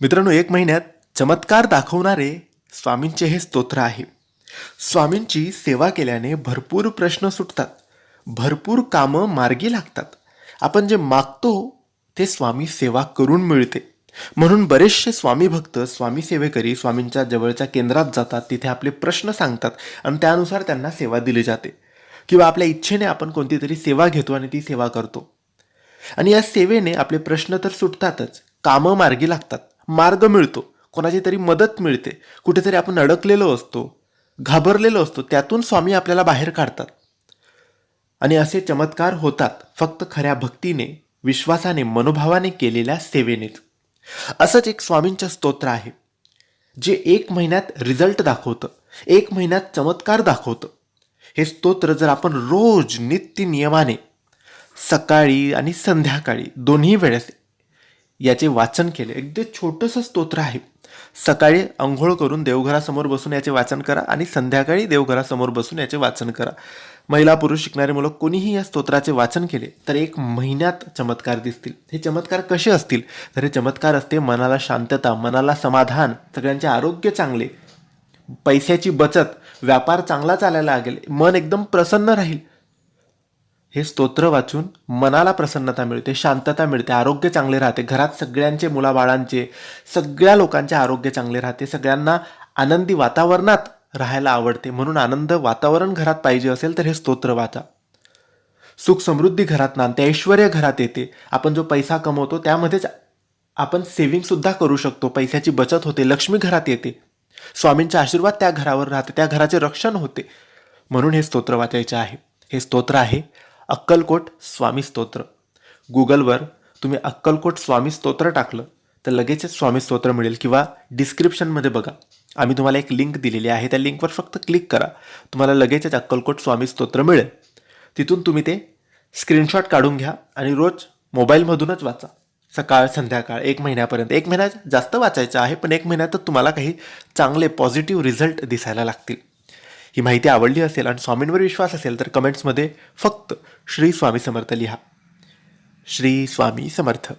मित्रांनो एक महिन्यात चमत्कार दाखवणारे स्वामींचे हे स्तोत्र आहे. स्वामींची सेवा केल्याने भरपूर प्रश्न सुटतात. भरपूर कामं मार्गी लागतात. आपण जे मागतो ते स्वामी सेवा करून मिळते. म्हणून बरेचसे स्वामी भक्त स्वामी सेवेकरी स्वामींच्या जवळच्या केंद्रात जातात तिथे आपले प्रश्न सांगतात आणि त्यानुसार त्यांना सेवा दिली जाते. किंवा आपल्या इच्छेने आपण कोणती तरी सेवा घेतो आणि ती सेवा करतो. आणि या सेवेने आपले प्रश्न तर सुटतातच कामं मार्गी लागतात. मार्ग मिळतो. कोणाची तरी मदत मिळते. कुठेतरी आपण अडकलेलो असतो घाबरलेलो असतो त्यातून स्वामी आपल्याला बाहेर काढतात. आणि असे चमत्कार होतात फक्त खऱ्या भक्तीने विश्वासाने मनोभावाने केलेल्या सेवेनेच. असंच एक स्वामींचं स्तोत्र आहे जे एक महिन्यात रिझल्ट दाखवतं एक महिन्यात चमत्कार दाखवतं. हे स्तोत्र जर आपण रोज नित्य नियमाने सकाळी आणि संध्याकाळी दोन्ही वेळेस याचे वाचन केले. अगदी छोटंसं स्तोत्र आहे. सकाळी आंघोळ करून देवघरासमोर बसून याचे वाचन करा आणि संध्याकाळी देवघरासमोर बसून याचे वाचन करा. महिला पुरुष शिकणारे मुलं कोणीही या स्तोत्राचे वाचन केले तर एक महिन्यात चमत्कार दिसतील. हे चमत्कार कसे असतील? तर हे चमत्कार असते मनाला शांतता मनाला समाधान सगळ्यांचे आरोग्य चांगले. पैशाची बचत व्यापार चांगला चालायला लागेल मन एकदम प्रसन्न राहील. हे स्तोत्र वाचून मनाला प्रसन्नता मिळते शांतता मिळते आरोग्य चांगले राहते. घरात सगळ्यांचे मुलाबाळांचे सगळ्या लोकांचे आरोग्य चांगले राहते. सगळ्यांना आनंदी वातावरणात राहायला आवडते. म्हणून आनंद वातावरण घरात पाहिजे असेल तर हे स्तोत्र वाचा. सुख समृद्धी घरात नांदते ऐश्वर घरात येते. आपण जो पैसा कमवतो त्यामध्येच आपण सेव्हिंगसुद्धा करू शकतो. पैशाची बचत होते लक्ष्मी घरात येते. स्वामींचा आशीर्वाद त्या घरावर राहते त्या घराचे रक्षण होते. म्हणून हे स्तोत्र वाचायचे आहे. हे स्तोत्र आहे अक्कलकोट स्वामी स्तोत्र. गुगलवर तुम्ही अक्कलकोट स्वामी स्तोत्र टाकलं तर लगेचच स्वामी स्तोत्र मिळेल किंवा डिस्क्रिप्शनमध्ये बघा. आम्ही तुम्हाला एक लिंक दिलेली आहे त्या लिंकवर फक्त क्लिक करा. तुम्हाला लगेचच अक्कलकोट स्वामी स्तोत्र मिळेल. तिथून तुम्ही ते स्क्रीनशॉट काढून घ्या आणि रोज मोबाईलमधूनच वाचा. सकाळ संध्याकाळ एक महिन्यापर्यंत. एक महिन्यात जास्त वाचायचं आहे पण एक महिन्यातच तुम्हाला काही चांगले पॉझिटिव्ह रिझल्ट दिसायला लागतील. ही माहिती आवडली असेल आणि स्वामींवर विश्वास असेल तर कमेंट्समध्ये फक्त श्री स्वामी समर्थ लिहा. श्री स्वामी समर्थ.